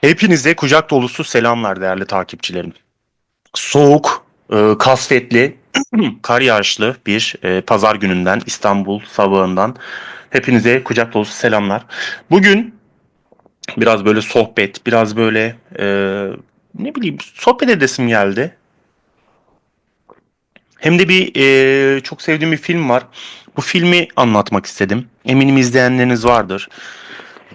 Hepinize kucak dolusu selamlar değerli takipçilerim. Soğuk, e, kasvetli, kar yağışlı bir e, pazar gününden İstanbul sabahından hepinize kucak dolusu selamlar. Bugün biraz böyle sohbet, biraz böyle e, ne bileyim sohbet edesim geldi. Hem de bir e, çok sevdiğim bir film var. Bu filmi anlatmak istedim. Eminim izleyenleriniz vardır.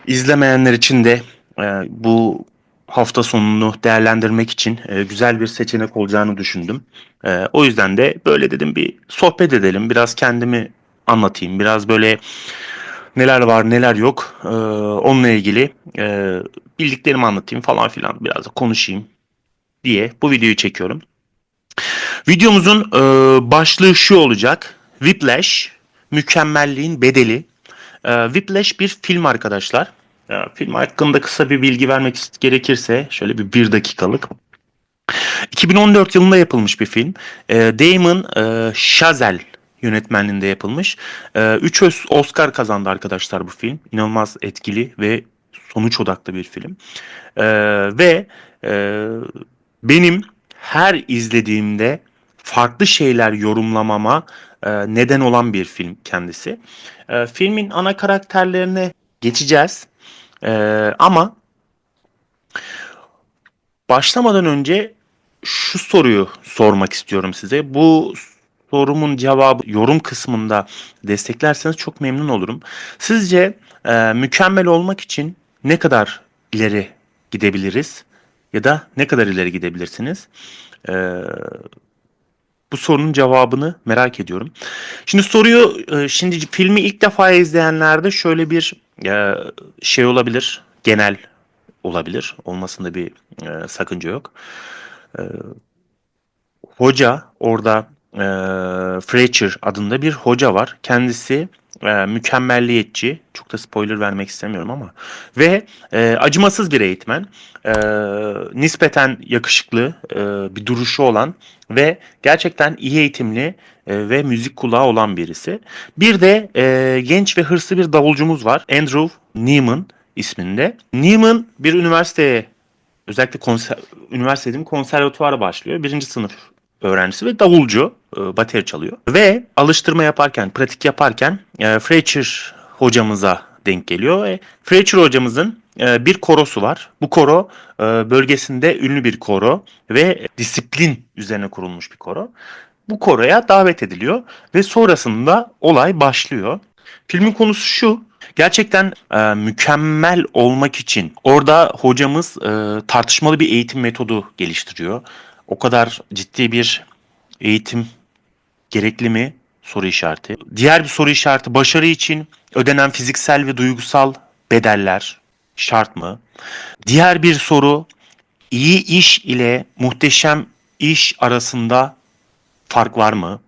İzlemeyenler için de e, bu hafta sonunu değerlendirmek için e, güzel bir seçenek olacağını düşündüm. E, o yüzden de böyle dedim bir sohbet edelim. Biraz kendimi anlatayım. Biraz böyle neler var neler yok e, onunla ilgili e, bildiklerimi anlatayım falan filan. Biraz da konuşayım diye bu videoyu çekiyorum. Videomuzun e, başlığı şu olacak. Whiplash, mükemmelliğin bedeli. E, Whiplash bir film arkadaşlar. E, film hakkında kısa bir bilgi vermek gerekirse şöyle bir bir dakikalık. 2014 yılında yapılmış bir film. E, Damon e, Chazelle yönetmenliğinde yapılmış. 3 Oscar kazandı arkadaşlar bu film. İnanılmaz etkili ve sonuç odaklı bir film. E, ve e, benim her izlediğimde farklı şeyler yorumlamama e, neden olan bir film kendisi. E, filmin ana karakterlerine geçeceğiz. E, ama başlamadan önce şu soruyu sormak istiyorum size. Bu sorumun cevabı yorum kısmında desteklerseniz çok memnun olurum. Sizce e, mükemmel olmak için ne kadar ileri gidebiliriz? Ya da ne kadar ileri gidebilirsiniz? Ee, bu sorunun cevabını merak ediyorum. Şimdi soruyu e, şimdi filmi ilk defa izleyenlerde şöyle bir e, şey olabilir. Genel olabilir. Olmasında bir e, sakınca yok. Hoca orada Fletcher adında bir hoca var. Kendisi e, mükemmelliyetçi, çok da spoiler vermek istemiyorum ama ve e, acımasız bir eğitmen, e, nispeten yakışıklı e, bir duruşu olan ve gerçekten iyi eğitimli e, ve müzik kulağı olan birisi. Bir de e, genç ve hırslı bir davulcumuz var, Andrew Neiman isminde. Neiman bir üniversiteye özellikle konser, üniversitenin konservatuara başlıyor. Birinci sınıf öğrencisi ve davulcu e, bateri çalıyor. Ve alıştırma yaparken, pratik yaparken e, Fletcher hocamıza denk geliyor. Ve Fletcher hocamızın e, bir korosu var. Bu koro e, bölgesinde ünlü bir koro ve disiplin üzerine kurulmuş bir koro. Bu koroya davet ediliyor ve sonrasında olay başlıyor. Filmin konusu şu. Gerçekten e, mükemmel olmak için orada hocamız e, tartışmalı bir eğitim metodu geliştiriyor o kadar ciddi bir eğitim gerekli mi? Soru işareti. Diğer bir soru işareti başarı için ödenen fiziksel ve duygusal bedeller şart mı? Diğer bir soru iyi iş ile muhteşem iş arasında fark var mı?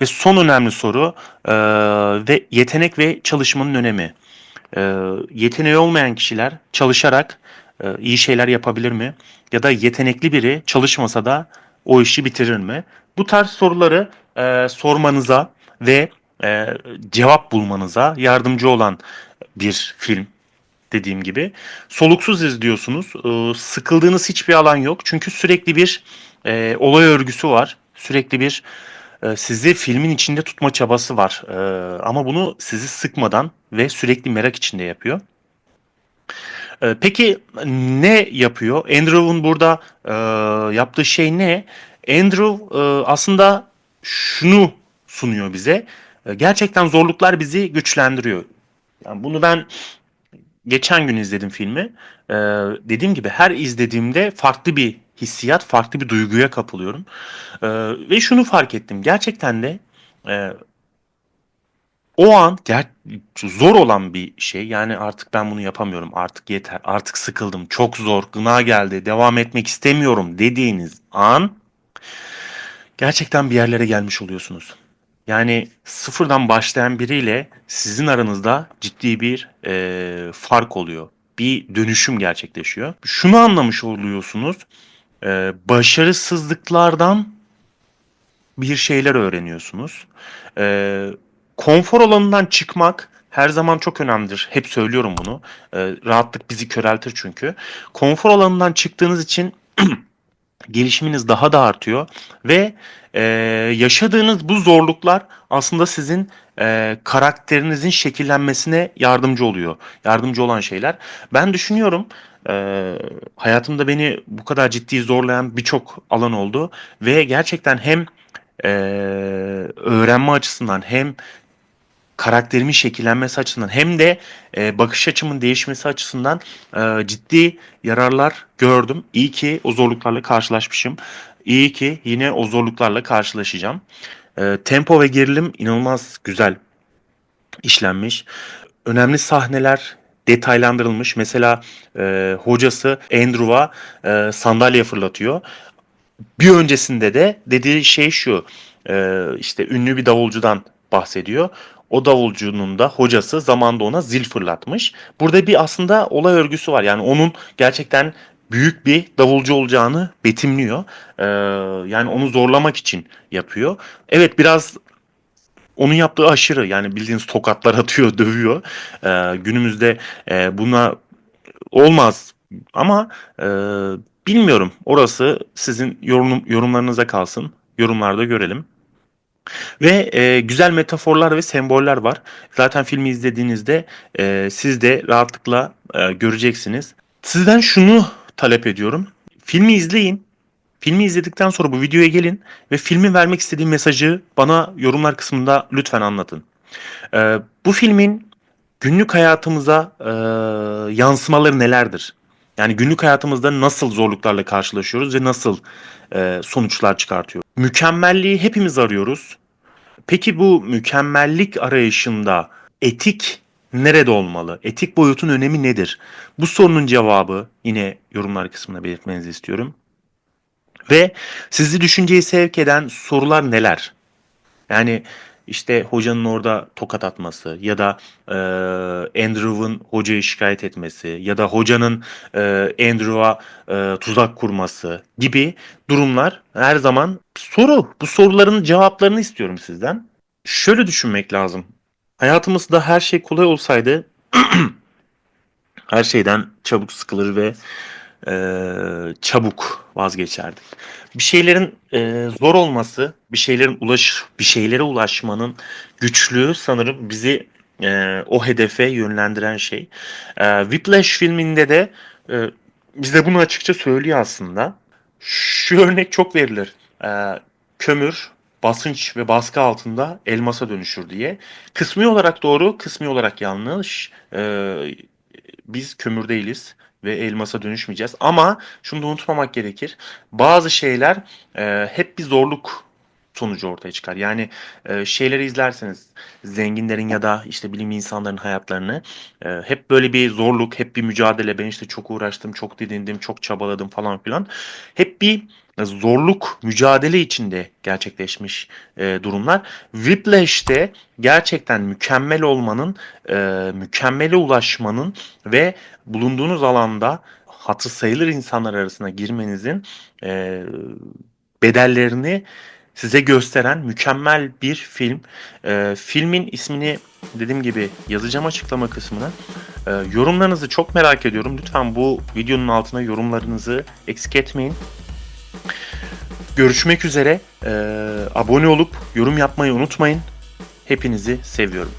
Ve son önemli soru e, ve yetenek ve çalışmanın önemi. E, yeteneği olmayan kişiler çalışarak e, iyi şeyler yapabilir mi? Ya da yetenekli biri çalışmasa da o işi bitirir mi? Bu tarz soruları e, sormanıza ve e, cevap bulmanıza yardımcı olan bir film dediğim gibi. Soluksuz izliyorsunuz. E, sıkıldığınız hiçbir alan yok. Çünkü sürekli bir e, olay örgüsü var. Sürekli bir e, sizi filmin içinde tutma çabası var. E, ama bunu sizi sıkmadan ve sürekli merak içinde yapıyor. Ee, peki ne yapıyor? Andrew'un burada e, yaptığı şey ne? Andrew e, aslında şunu sunuyor bize. E, gerçekten zorluklar bizi güçlendiriyor. Yani bunu ben geçen gün izledim filmi. E, dediğim gibi her izlediğimde farklı bir hissiyat, farklı bir duyguya kapılıyorum. E, ve şunu fark ettim. Gerçekten de e, o an ger zor olan bir şey. Yani artık ben bunu yapamıyorum. Artık yeter. Artık sıkıldım. Çok zor. Gına geldi. Devam etmek istemiyorum dediğiniz an gerçekten bir yerlere gelmiş oluyorsunuz. Yani sıfırdan başlayan biriyle sizin aranızda ciddi bir e, fark oluyor. Bir dönüşüm gerçekleşiyor. Şunu anlamış oluyorsunuz. E, başarısızlıklardan bir şeyler öğreniyorsunuz. E, konfor alanından çıkmak her zaman çok önemlidir. Hep söylüyorum bunu. Ee, rahatlık bizi köreltir çünkü. Konfor alanından çıktığınız için gelişiminiz daha da artıyor ve e, yaşadığınız bu zorluklar aslında sizin e, karakterinizin şekillenmesine yardımcı oluyor. Yardımcı olan şeyler. Ben düşünüyorum e, hayatımda beni bu kadar ciddi zorlayan birçok alan oldu ve gerçekten hem e, öğrenme açısından hem karakterimin şekillenmesi açısından hem de e, bakış açımın değişmesi açısından e, ciddi yararlar gördüm. İyi ki o zorluklarla karşılaşmışım. İyi ki yine o zorluklarla karşılaşacağım. E, tempo ve gerilim inanılmaz güzel işlenmiş. Önemli sahneler detaylandırılmış. Mesela e, hocası Andrew'a e, sandalye fırlatıyor. Bir öncesinde de dediği şey şu. e, işte ünlü bir davulcudan bahsediyor. O davulcunun da hocası zamanda ona zil fırlatmış. Burada bir aslında olay örgüsü var. Yani onun gerçekten büyük bir davulcu olacağını betimliyor. Ee, yani onu zorlamak için yapıyor. Evet biraz onun yaptığı aşırı yani bildiğiniz tokatlar atıyor, dövüyor. Ee, günümüzde e, buna olmaz ama e, bilmiyorum. Orası sizin yorum, yorumlarınıza kalsın. Yorumlarda görelim. Ve e, güzel metaforlar ve semboller var. Zaten filmi izlediğinizde e, siz de rahatlıkla e, göreceksiniz. Sizden şunu talep ediyorum. Filmi izleyin. Filmi izledikten sonra bu videoya gelin ve filmin vermek istediği mesajı bana yorumlar kısmında lütfen anlatın. E, bu filmin günlük hayatımıza e, yansımaları nelerdir? Yani günlük hayatımızda nasıl zorluklarla karşılaşıyoruz ve nasıl e, sonuçlar çıkartıyoruz? Mükemmelliği hepimiz arıyoruz. Peki bu mükemmellik arayışında etik nerede olmalı? Etik boyutun önemi nedir? Bu sorunun cevabı yine yorumlar kısmına belirtmenizi istiyorum. Ve sizi düşünceye sevk eden sorular neler? Yani işte hocanın orada tokat atması ya da e, Andrew'un hocayı şikayet etmesi ya da hocanın e, Andrew'a e, tuzak kurması gibi durumlar her zaman soru. Bu soruların cevaplarını istiyorum sizden. Şöyle düşünmek lazım. Hayatımızda her şey kolay olsaydı her şeyden çabuk sıkılır ve e, çabuk vazgeçerdik. Bir şeylerin e, zor olması, bir şeylerin ulaş, bir şeylere ulaşmanın güçlüğü sanırım bizi e, o hedefe yönlendiren şey. E, Whiplash filminde de e, bize bunu açıkça söylüyor aslında. Şu örnek çok verilir. E, kömür basınç ve baskı altında elmasa dönüşür diye. Kısmi olarak doğru, kısmi olarak yanlış. E, biz kömür değiliz ve elmasa dönüşmeyeceğiz. Ama şunu da unutmamak gerekir. Bazı şeyler e, hep bir zorluk sonucu ortaya çıkar. Yani e, şeyleri izlerseniz zenginlerin ya da işte bilim insanların hayatlarını e, hep böyle bir zorluk, hep bir mücadele. Ben işte çok uğraştım, çok didindim, çok çabaladım falan filan. Hep bir zorluk, mücadele içinde gerçekleşmiş e, durumlar. Whiplash'te gerçekten mükemmel olmanın, e, mükemmele ulaşmanın ve bulunduğunuz alanda hatı sayılır insanlar arasına girmenizin e, bedellerini size gösteren mükemmel bir film. E, filmin ismini dediğim gibi yazacağım açıklama kısmına. E, yorumlarınızı çok merak ediyorum. Lütfen bu videonun altına yorumlarınızı eksik etmeyin. Görüşmek üzere. E, abone olup yorum yapmayı unutmayın. Hepinizi seviyorum.